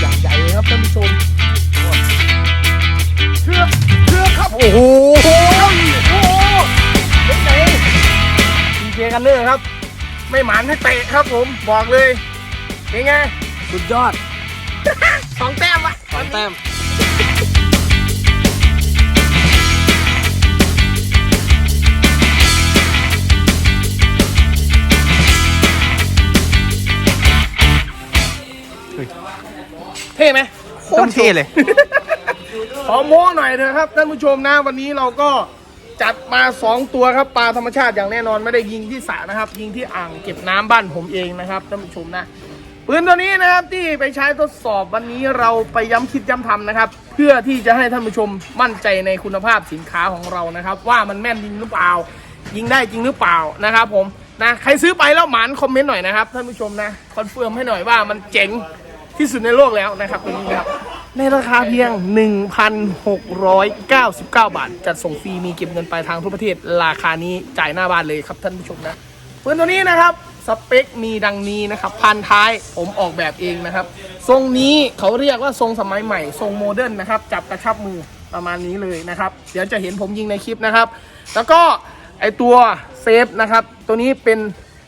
อย่างใหญ่เลยครับท่านผู้ชมเชือกเชือกครับ โอ้โหโอ้โหเป็นไงดีเจกันเนอร์ครับ ไม่หมานให้เตะครับผม บอกเลยเป็นไง สุดยอด สองแต้มวะสองแต้ม ท่ไหมโคตรเท่เลย ขอโม้หน่อยเถอะครับท่านผู้ชมนะวันนี้เราก็จัดมา 2 ตัวครับปลาธรรมชาติอย่างแน่นอนไม่ได้ยิงที่สระนะครับ ยิงที่อ่างเก็บน้ำบ้านผมเองนะครับท่านผู้ชมนะปืนตัวนี้นะครับที่ไปใช้ทดสอบวันนี้เราไปย้ำคิดย้ำทำนะครับ เพื่อที่จะให้ท่านผู้ชมมั่นใจในคุณภาพสินค้าของเรานะครับ ว่ามันแม่นจริงหรือเปล่า ยิงได้จริงหรือเปล่านะครับ ผมนะใครซื้อไปแล้วหมานคอมเมนต์หน่อยนะครับท่านผู้ชมนะคอนเฟิร์มให้หน่อยว่ามันเจ๋ง ที่สุดในโลกแล้วนะครับตัวนี้นะครับในราคาเพียง 1,699 บาท จัดส่งฟรีมีเก็บเงินปลายทางทั่วประเทศ ราคานี้จ่ายหน้าบ้านเลยครับท่านผู้ชมนะปืนตัวนี้นะครับสเปคมีดังนี้นะครับพันท้ายผมออกแบบเองนะครับ ทรงนี้เขาเรียกว่าทรงสมัยใหม่ ทรงโมเดิร์นนะครับ จับกระชับมือประมาณนี้เลยนะครับ เดี๋ยวจะเห็นผมยิงในคลิปนะครับ แล้วก็ไอตัวเซฟนะครับ ตัวนี้เป็น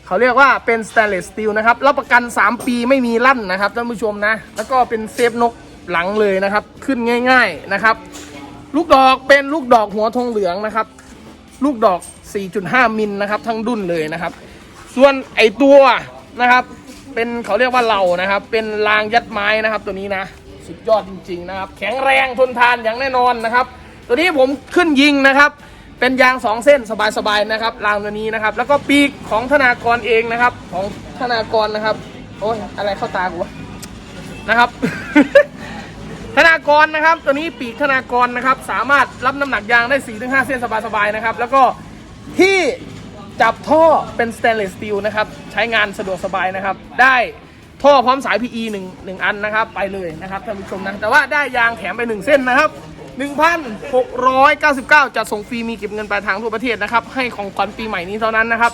เขาเรียกว่าเป็นส t ต n เลสสตีลนะครับรับประกัน 3 ปีไม่มีลั่นนะครับท่านผู้ชมนะ แล้วก็เป็นเซฟนกหลังเลยนะครับ ขึ้นง่าย ๆนะครับ ลูกดอกเป็นลูกดอกหัวทองเหลืองนะครับ ลูกดอก 4.5 มิลนะครับ ทั้งดุนเลยนะครับ ส่วนไอตัวนะครับเป็นเขาเรียกว่าเหล่านะครับ เป็นรางยัดไม้นะครับ ตัวนี้นะสุดยอดจริง ๆ นะครับ แข็งแรงทนทานอย่างแน่นอนนะครับ ตัวนี้ผมขึ้นยิงนะครับ เป็นยาง2เส้นสบายๆนะครับรางตัวนี้นะครับ แล้วก็ปีกของธนากรเองนะครับ ของธนากรนะครับโอ้ยอะไรเข้าตากูวะนะครับ ธนากรนะครับ ตัวนี้ปีกธนากรนะครับ สามารถรับน้ำหนักยางได้4-5เส้นสบายๆนะครับ แล้วก็ที่จับท่อเป็นส t ต n เลสสตีลนะครับ ใช้งานสะดวกสบายนะครับ ได้ท่อพร้อมสาย PE 1 1อันนะครับ ไปเลยนะครับท่านผู้ชมนะ แต่ว่าได้ยางแถมไป 1 เส้นนะครับ 1,699จะส่งฟรีมีเก็บเงินปลายทางทั่วประเทศนะครับ ให้ของขวัญปีใหม่นี้เท่านั้นนะครับ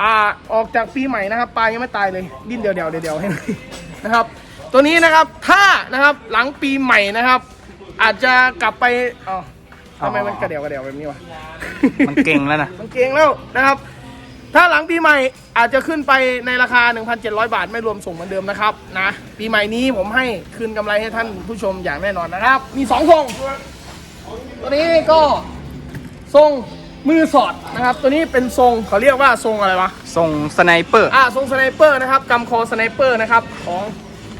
อ่าออกจากปีใหม่นะครับปลายังไม่ตายเลยดิ้นเดียวๆเดียวๆเดียวๆให้หน่อยนะครับ ตัวนี้นะครับถ้านะครับหลังปีใหม่นะครับ อาจจะกลับไปอ๋อทำไมมันกระเดียวกระเดียวแบบนี้วะมันเก่งแล้วนะมันเก่งแล้วนะครับ ถ้าหลังปีใหม่ อาจจะขึ้นไปในราคา 1,700 บาท ไม่รวมส่งเหมือนเดิมนะครับนะปีใหม่นี้ผมให้คืนกำไรให้ท่านผู้ชมอย่างแน่นอนนะครับ มี2ทรงตัวนี้ก็ทรงมือสอดนะครับ ตัวนี้เป็นทรงเขาเรียกว่าทรงอะไรวะส่งสไนเปอร์อ่าทรงสไนเปอร์นะครับกำคอสไนเปอร์นะครับของ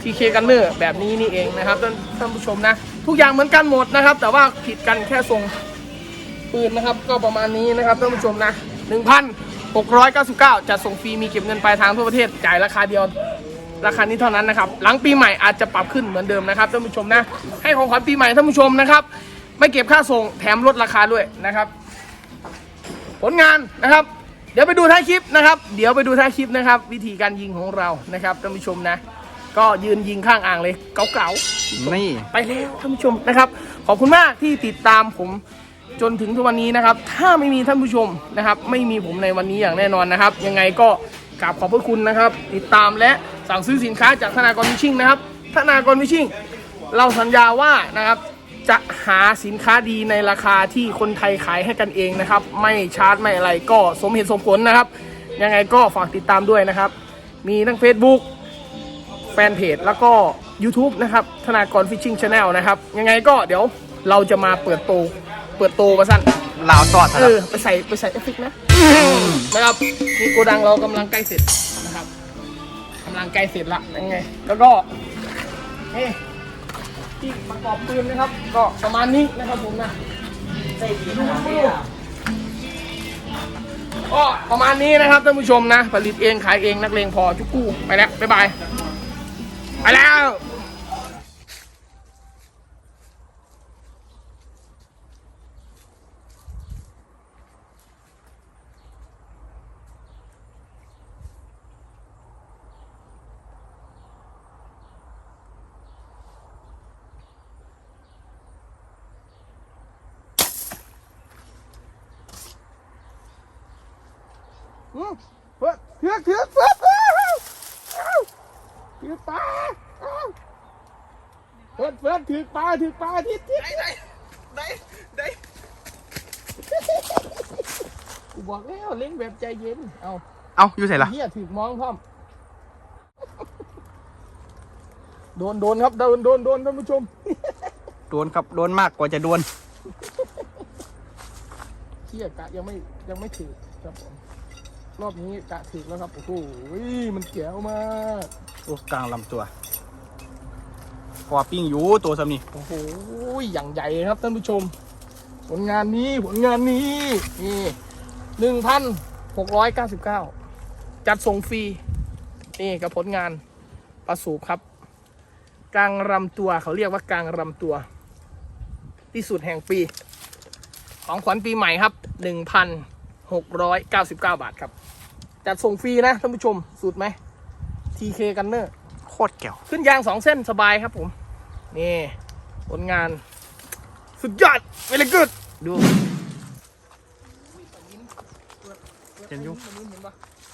TK Gunner แบบนี้นี่เองนะครับท่านท่านผู้ชมนะ ทุกอย่างเหมือนกันหมดนะครับ แต่ว่าผิดกันแค่ทรงปืนนะครับ ก็ประมาณนี้นะครับท่านผู้ชมนะ 1,699 จะส่งฟรีมีเก็บเงินปลายทางทั่วประเทศจ่ายราคาเดียวราคานี้เท่านั้นนะครับ หลังปีใหม่อาจจะปรับขึ้นเหมือนเดิมนะครับท่านผู้ชมนะ ให้ของขวัญปีใหม่ท่านผู้ชมนะครับ ไม่เก็บค่าส่งแถมลดราคาด้วยนะครับ ผลงานนะครับ เดี๋ยวไปดูท้ายคลิปนะครับ เดี๋ยวไปดูท้ายคลิปนะครับ วิธีการยิงของเรานะครับท่านผู้ชมนะ ก็ยืนยิงข้างอ่างเลยเก๋าๆนี่ไปแล้วท่านผู้ชมนะครับ ขอบคุณมากที่ติดตามผม จนถึงทุกวันนี้นะครับ ถ้าไม่มีท่านผู้ชมนะครับ ไม่มีผมในวันนี้อย่างแน่นอนนะครับ ยังไงก็กราบขอบพระคุณนะครับ ติดตามและสั่งซื้อสินค้าจากธนากรวิชิ่งนะครับธนากรวิชิ่ง เราสัญญาว่านะครับจะหาสินค้าดีในราคาที่คนไทยขายให้กันเองนะครับ ไม่ชาร์จไม่อะไรก็สมเหตุสมผลนะครับ ยังไงก็ฝากติดตามด้วยนะครับ มีทั้ง Facebook แฟนเพจแล้วก็ YouTube นะครับ ธนากรฟิชชิ่งชาแนลนะครับ ยังไงก็เดี๋ยวเราจะมาเปิดโตเปิดโตมาสั้นลาวตอดเออไปใส่ไปใส่เอฟเฟกต์นะนะครับนี่โกดังเรากำลังใกล้เสร็จนะครับกำลังใกล้เสร็จละยังไง แล้วก็นี่ที่ประกอบปืนนะครับ ก็ประมาณนี้นะครับผมนะก็ประมาณนี้นะครับท่านผู้ชมนะ ผลิตเองขายเองนักเลงพอจุกกู้ไปแล้วบ๊ายบายไปแล้ว เพื่อนเถือกเถือกเพื่อนเอ้าเอ้าถือปลาเอ้าเพื่อนเพื่อนถือปลาถือปลาทิศทิศไหนไหนไหนกูบอกแล้วเล่นแบบใจเย็น เอาเอ้าอยู่ใส่ละเฮียถือมองพร้อมโดนโดนครับโดนโดนโดนท่านผู้ชม โดนครับโดนมากกว่าจะโดนเฮียกะยังไม่ยังไม่ถือครับผม รอบนี้กะถือแล้วครับ โอ้โหมันเกี่ยวมากโอ้กลางลำตัวพอปิ้งอยู่ตัวสำนี่โอ้โหอย่างใหญ่ครับท่านผู้ชม ผลงานนี้ผลงานนี้นี่หนึ่งพันหกร้อยเก้าสิบเก้าจัดส่งฟรีนี่กับผลงานปลาสูบครับกลางรำตัวเขาเรียกว่ากลางรำตัว ที่สุดแห่งปี ของขวัญปีใหม่ครับหนึ่งพันหกร้อยเก้าสิบเก้าบาทครับ จัดส่งฟรีนะท่านผู้ชมสุดไหม TK กันเนอร์โคตรแก้วขึ้นยางสองเส้นสบายครับผม นี่ผลงาน สุดยอดเวล good ดูเห็นอยู่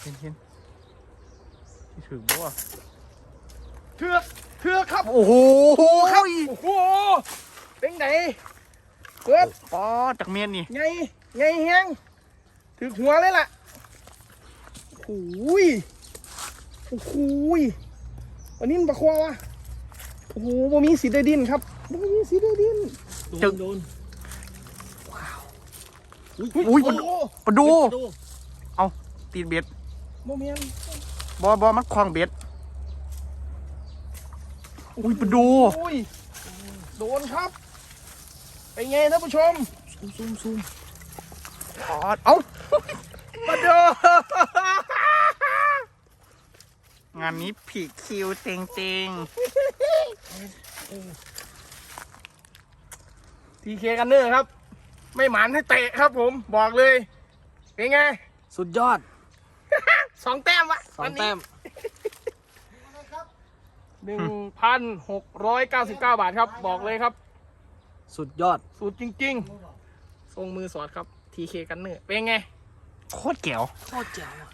เห็นเห็นที่ถือบ่วะเถือกเถือกครับ โอ้โหครับโอ้โหเป็นไงเกิดปอจากเมียนนี่ไงไงแฮงถือหัวเลยล่ะ โอ้ยโอ้โหยวันนี้มันปะควาวะโอ้โหบ่มีสีได้ดินครับบ่มีสีได้ดินจึกโดนอุ้ยโอ้โหปลาดู เอาตีนเบ็ดบ่แม่นบอบอมันคลองเบ็ดอุ้ยปลาดูโอ้ยโดนครับเป็นไงท่านผู้ชมซูมซูมซูมปอดเอ้ามาดู งานนี้ผีคิวเต็งเต็งทีเคกันเนอร์ครับ ไม่หมานให้เตะครับผมบอกเลย เป็นไง สุดยอด สองแต้มวะสองแต้มหนึ่งพันหกร้อยเก้าสิบเก้าบาทครับ บอกเลยครับ สุดยอดสูตรจริงๆทรงมือสอดครับทีเคกันเนอร์เป็นไง โคตรแก้วโคตรแจ๋วอะ